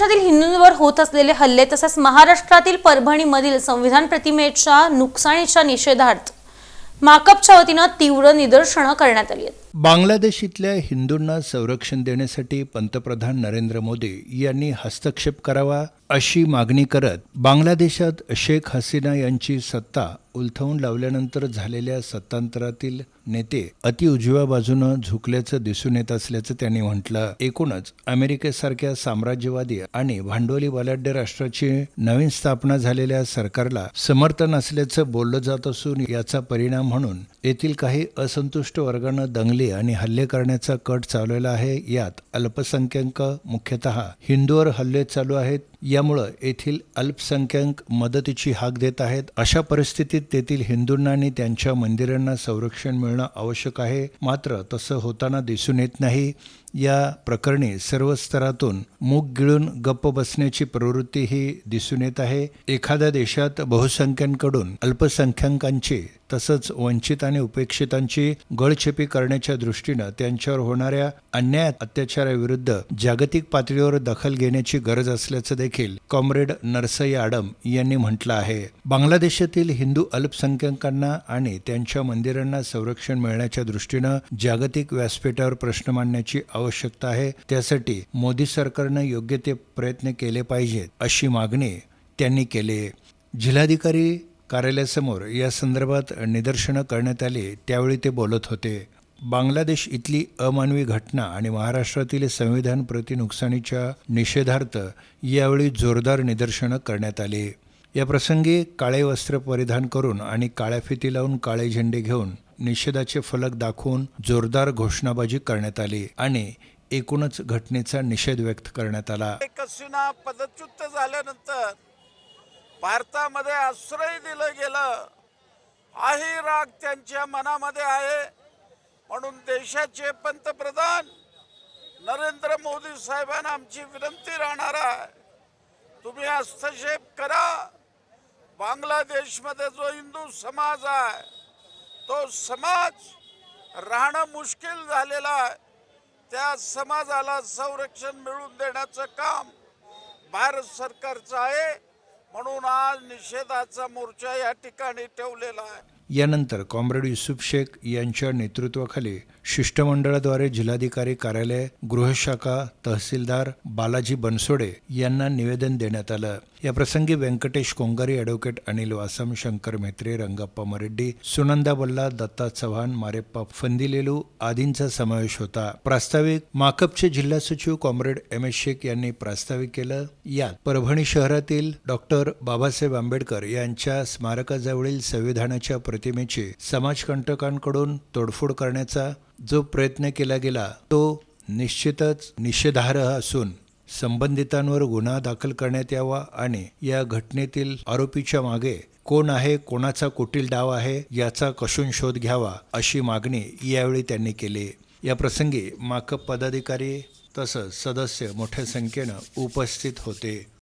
देशातील हिंदूंवर होत असलेले हल्ले तसेच महाराष्ट्रातील परभणीमधील संविधान प्रतिमेच्या नुकसानीच्या निषेधार्थ माकपच्या वतीनं तीव्र निदर्शनं करण्यात आली आहेत. बांगलादेश इथल्या हिंदूंना संरक्षण देण्यासाठी पंतप्रधान नरेंद्र मोदी यांनी हस्तक्षेप करावा अशी मागणी करत बांगलादेशात शेख हसीना यांची सत्ता उलथवून लावल्यानंतर झालेल्या सत्तांतरातील नेते अति उजव्या बाजूनं झुकल्याचं दिसून येत असल्याचं त्यांनी म्हटलं. एकूणच अमेरिकेसारख्या साम्राज्यवादी आणि भांडवली बलाढ्य राष्ट्राची नवीन स्थापना झालेल्या सरकारला समर्थन असल्याचं बोललं जात असून याचा परिणाम म्हणून येथील काही असंतुष्ट वर्गानं दंगली आणि हल्ले करण्याचा कट चालवला आहे. यात अल्पसंख्याक मुख्यतः हिंदूवर हल्ले चालू आहेत. यामुळं येथील अल्पसंख्याक मदतीची हाक देत आहेत. अशा परिस्थितीत तेथील हिंदूंना आणि त्यांच्या मंदिरांना संरक्षण मिळणं आवश्यक आहे. मात्र तसं होताना दिसून येत नाही. या प्रकरणी सर्व स्तरातून मूग गिळून गप्प बसण्याची प्रवृत्ती ही दिसून येत आहे. एखाद्या देशात बहुसंख्यांकडून अल्पसंख्याकांची तसंच वंचित आणि उपेक्षितांची गळछेपी करण्याच्या दृष्टीनं त्यांच्यावर होणाऱ्या अन्याय अत्याचाराविरुद्ध जागतिक पातळीवर दखल घेण्याची गरज असल्याचं देखील कॉम्रेड नरसई आडम यांनी म्हटलं आहे. बांगलादेशातील हिंदू अल्पसंख्याकांना आणि त्यांच्या मंदिरांना संरक्षण मिळण्याच्या दृष्टीनं जागतिक व्यासपीठावर प्रश्न मांडण्याची आवश्यकता आहे. त्यासाठी मोदी सरकारनं योग्य ते प्रयत्न केले पाहिजेत अशी मागणी त्यांनी केली. जिल्हाधिकारी कार्यालयासमोर या संदर्भात निदर्शनं करण्यात आली त्यावेळी ते बोलत होते. बांगलादेश इथली अमानवी घटना आणि महाराष्ट्रातील संविधान प्रति नुकसानीच्या निषेधार्थ यावेळी जोरदार निदर्शनं करण्यात आली. या प्रसंगी काळे वस्त्र परिधान करून आणि काळ्या फिती लावून काळे झेंडे घेऊन निषेधाचे फलक दाखवून जोरदार घोषणाबाजी करण्यात आली आणि एकूणच घटनेचा निषेध व्यक्त करण्यात आला. झाल्यानंतर भारतामध्ये आश्रय दिलं गेलं. हाही राग त्यांच्या मनामध्ये आहे. म्हणून देशाचे पंतप्रधान नरेंद्र मोदी साहेबांना आमची विनंती राहणार आहे. तुम्ही हस्तक्षेप करा. बांगलादेशमध्ये जो हिंदू समाज आहे तो समाज राहणं मुश्किल झालेला आहे. त्या समाजाला संरक्षण मिळवून देण्याचं काम भारत सरकारचं आहे. म्हणून आज निषेधाचा मोर्चा या ठिकाणी ठेवलेला आहे. यानंतर कॉम्रेड युसुफ शेख यांच्या नेतृत्वाखाली शिष्टमंडळाद्वारे जिल्हाधिकारी कार्यालय गृहशाखा तहसीलदार बालाजी बनसोडे यांना निवेदन देण्यात आलं. या प्रसंगी व्यंकटेश कोंगारी ॲडव्होकेट अनिल वासम शंकर म्हेत्रे रंगप्पा मरेड्डी सुनंदा बल्ला दत्ता चव्हाण मारेप्पा फंदिलेलू आदींचा समावेश होता. प्रास्ताविक माकपचे जिल्हा सचिव कॉम्रेड एम एस शेख यांनी प्रास्ताविक केलं. यात परभणी शहरातील डॉक्टर बाबासाहेब आंबेडकर यांच्या स्मारकाजवळील संविधानाच्या प्रतिमेची समाजकंटकांकडून तोडफोड करण्याचा जो प्रयत्न केला गेला तो निश्चितच निषेधार्ह असून संबंधितांवर गुन्हा दाखल करण्यात यावा आणि या घटनेतील आरोपीच्या मागे कोण आहे कोणाचा कुटील डाव आहे याचा कशून शोध घ्यावा अशी मागणी यावेळी त्यांनी केली. या प्रसंगी माकप पदाधिकारी तसंच सदस्य मोठ्या संख्येनं उपस्थित होते.